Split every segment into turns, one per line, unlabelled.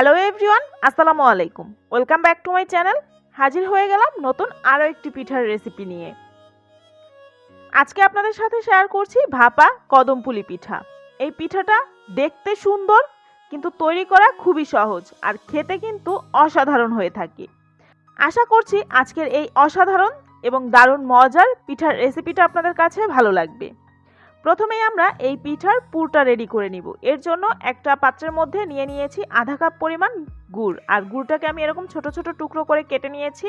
Hello everyone আসসালামু আলাইকুম। Welcome back to my channel হাজির হয়ে গেলাম নতুন আরও একটি পিঠার রেসিপি নিয়ে। আজকে আপনাদের সাথে শেয়ার করছি ভাপা কদমপুলি পিঠা। এই পিঠাটা দেখতে সুন্দর, কিন্তু তৈরি করা খুবই সহজ আর খেতে কিন্তু অসাধারণ হয়ে থাকে। আশা করছি আজকের এই অসাধারণ এবং দারুণ মজার পিঠার রেসিপিটা আপনাদের কাছে ভালো লাগবে। প্রথমেই আমরা এই পিঠার পুরটা রেডি করে নিব। এর জন্য একটা পাত্রের মধ্যে নিয়ে নিয়েছি আধা কাপ পরিমাণ গুড়। আর গুড়টাকে আমি এরকম ছোট ছোট টুকরো করে কেটে নিয়েছি।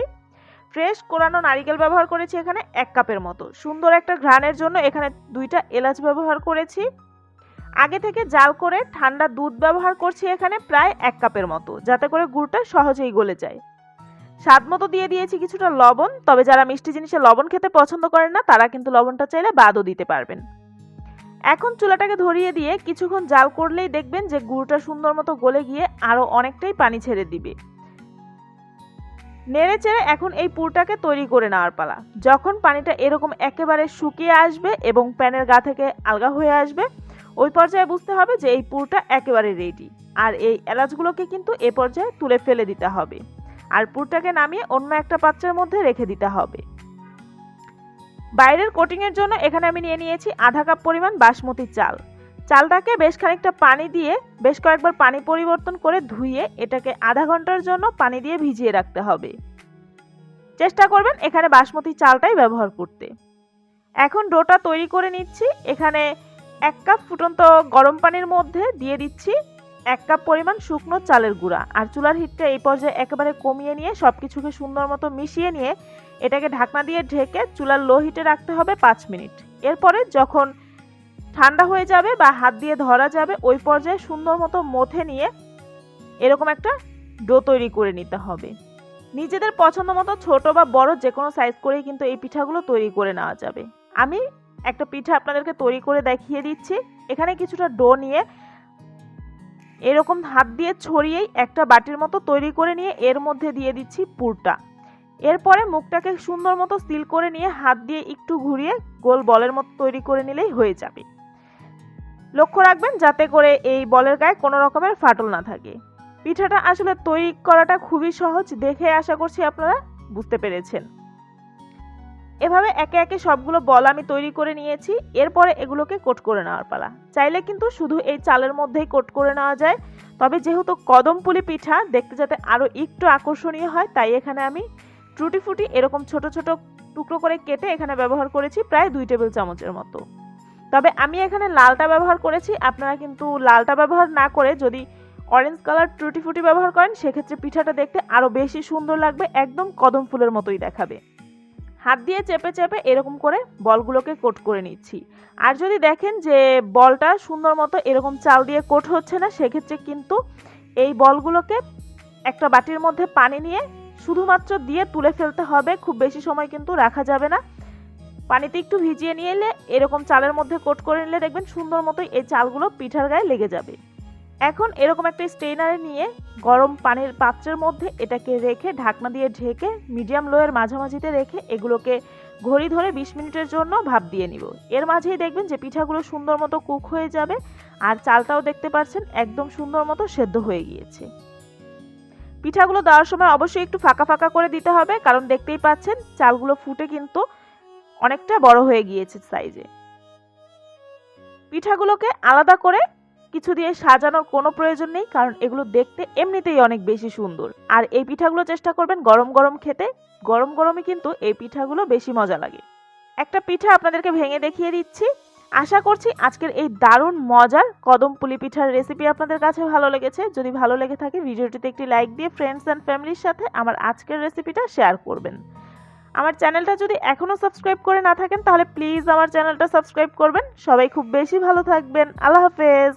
ফ্রেশ কোরানো নারিকেল ব্যবহার করেছি এখানে এক কাপের মতো। সুন্দর একটা ঘ্রাণের জন্য এখানে দুইটা এলাচ ব্যবহার করেছি। আগে থেকে জাল করে ঠান্ডা দুধ ব্যবহার করছি এখানে প্রায় এক কাপের মতো, যাতে করে গুড়টা সহজেই গলে যায়। স্বাদ মতো দিয়ে দিয়েছি কিছুটা লবণ, তবে যারা মিষ্টি জিনিসে লবণ খেতে পছন্দ করেন না, তারা কিন্তু লবণটা চাইলে বাদও দিতে পারবেন। এখন চুলাটাকে ধরিয়ে দিয়ে কিছুক্ষণ জাল করলেই দেখবেন যে গুড়টা সুন্দর মতো গলে গিয়ে আরও অনেকটাই পানি ছেড়ে দিবে। নেড়ে চেড়ে এখন এই পুরটাকে তৈরি করে নেওয়ার পালা। যখন পানিটা এরকম একেবারে শুকিয়ে আসবে এবং প্যানের গা থেকে আলগা হয়ে আসবে, ওই পর্যায়ে বুঝতে হবে যে এই পুরটা একেবারে রেডি আর এই এলাচগুলোকে কিন্তু এ পর্যায়ে তুলে ফেলে দিতে হবে। আর পুরটাকে নামিয়ে অন্য একটা পাত্রের মধ্যে রেখে দিতে হবে। বাইরের কোটিংয়ের জন্য এখানে আমি নিয়ে নিয়েছি আধা কাপ পরিমাণ বাসমতি চাল। চালটাকে বেশ খানিকটা পানি দিয়ে, বেশ কয়েকবার পানি পরিবর্তন করে ধুয়ে এটাকে আধা ঘণ্টার জন্য পানি দিয়ে ভিজিয়ে রাখতে হবে। চেষ্টা করবেন এখানে বাসমতি চালটাই ব্যবহার করতে। এখন ডোটা তৈরি করে নিচ্ছি। এখানে এক কাপ ফুটন্ত গরম পানির মধ্যে দিয়ে দিচ্ছি। এক কাপ পরিমাণ শুকনো চালের গুঁড়া আর চুলার হিটটা এই পর্যায়ে একেবারে কমিয়ে নিয়ে সব কিছুকে সুন্দর মতো মিশিয়ে নিয়ে এটাকে ঢাকনা দিয়ে ঢেকে চুলার লো হিটে রাখতে হবে পাঁচ মিনিট। এরপরে যখন ঠান্ডা হয়ে যাবে বা হাত দিয়ে ধরা যাবে, ওই পর্যায়ে সুন্দর মতো মথে নিয়ে এরকম একটা ডো তৈরি করে নিতে হবে। নিজেদের পছন্দ মতো ছোট বা বড় যে কোনো সাইজ করেই কিন্তু এই পিঠাগুলো তৈরি করে নেওয়া যাবে। আমি একটা পিঠা আপনাদেরকে তৈরি করে দেখিয়ে দিচ্ছি। এখানে কিছুটা ডো নিয়ে এরকম হাত দিয়ে ছড়িয়েই একটা বাটির মতো তৈরি করে নিয়ে এর মধ্যে দিয়ে দিচ্ছি পুরটা। এরপরে মুখটাকে সুন্দর মতো সিল করে নিয়ে হাত দিয়ে একটু ঘুরিয়ে গোল বলের মতো তৈরি করে নিলেই হয়ে যাবে। লক্ষ্য রাখবেন যাতে করে এই বলের গায়ে কোনো রকমের ফাটল না থাকে। পিঠাটা আসলে তৈরি করাটা খুবই সহজ, দেখে আশা করছি আপনারা বুঝতে পেরেছেন। এভাবে একে একে সবগুলো বল আমি তৈরি করে নিয়েছি, এরপরে এগুলোকে কোট করে নেওয়ার পালা। চাইলে কিন্তু শুধু এই চালের মধ্যেই কোট করে নেওয়া যায়, তবে যেহেতু কদমপুলি পিঠা দেখতে যাতে আরও একটু আকর্ষণীয় হয়, তাই এখানে আমি ট্রুটি ফুটি এরকম ছোট ছোট টুকরো করে কেটে এখানে ব্যবহার করেছি প্রায় দুই টেবিল চামচের মতো। তবে আমি এখানে লালটা ব্যবহার করেছি, আপনারা কিন্তু লালটা ব্যবহার না করে যদি অরেঞ্জ কালার ট্রুটি ফুটি ব্যবহার করেন, সেক্ষেত্রে পিঠাটা দেখতে আরও বেশি সুন্দর লাগবে, একদম কদম ফুলের মতোই দেখাবে। হাত দিয়ে চেপে চেপে এরকম করে বলগুলোকে কোট করে নিচ্ছি। আর যদি দেখেন যে বলটা সুন্দর মতো এরকম চাল দিয়ে কোট হচ্ছে না, সেক্ষেত্রে কিন্তু এই বলগুলোকে একটা বাটির মধ্যে পানি নিয়ে শুধুমাত্র দিয়ে তুলে ফেলতে হবে, খুব বেশি সময় কিন্তু রাখা যাবে না। পানিতে একটু ভিজিয়ে নিয়ে এলে এরকম চালের মধ্যে কোট করে নিলে দেখবেন সুন্দর মতো এই চালগুলো পিঠার গায়ে লেগে যাবে। এখন এরকম একটা স্টেইনারে নিয়ে গরম পানির পাত্রের মধ্যে এটাকে রেখে ঢাকনা দিয়ে ঢেকে মিডিয়াম লোয়ের মাঝামাঝিতে রেখে এগুলোকে ঘড়ি ধরে বিশ মিনিটের জন্য ভাপ দিয়ে নিব। এর মাঝেই দেখবেন যে পিঠাগুলো সুন্দর মতো কুক হয়ে যাবে আর চালটাও দেখতে পাচ্ছেন একদম সুন্দর মতো সেদ্ধ হয়ে গিয়েছে। পিঠাগুলো দেওয়ার সময় অবশ্যই একটু ফাঁকা ফাঁকা করে দিতে হবে কারণ দেখতেই পাচ্ছেন চালগুলো ফুটে কিন্তু অনেকটা বড় হয়ে গিয়েছে সাইজে পিঠাগুলোকে আলাদা করে কিছু দিয়ে সাজানোর কোনো প্রয়োজন নেই, কারণ এগুলো দেখতে এমনিতেই অনেক বেশি সুন্দর। আর এই পিঠাগুলো চেষ্টা করবেন গরম গরম খেতে। গরম গরমই কিন্তু এই পিঠাগুলো বেশি মজা লাগে। একটা পিঠা আপনাদেরকে ভেঙে দেখিয়ে দিচ্ছি। আশা করছি আজকের এই দারুণ মজার কদম পুলি পিঠার রেসিপি আপনাদের কাছে ভালো লেগেছে। যদি ভালো লেগে থাকে, ভিডিওটিতে একটি লাইক দিয়ে ফ্রেন্ডস অ্যান্ড ফ্যামিলির সাথে আমার আজকের রেসিপিটা শেয়ার করবেন। আমার চ্যানেলটা যদি এখনও সাবস্ক্রাইব করে না থাকেন, তাহলে প্লিজ আমার চ্যানেলটা সাবস্ক্রাইব করবেন। সবাই খুব বেশি ভালো থাকবেন। আল্লাহ হাফেজ।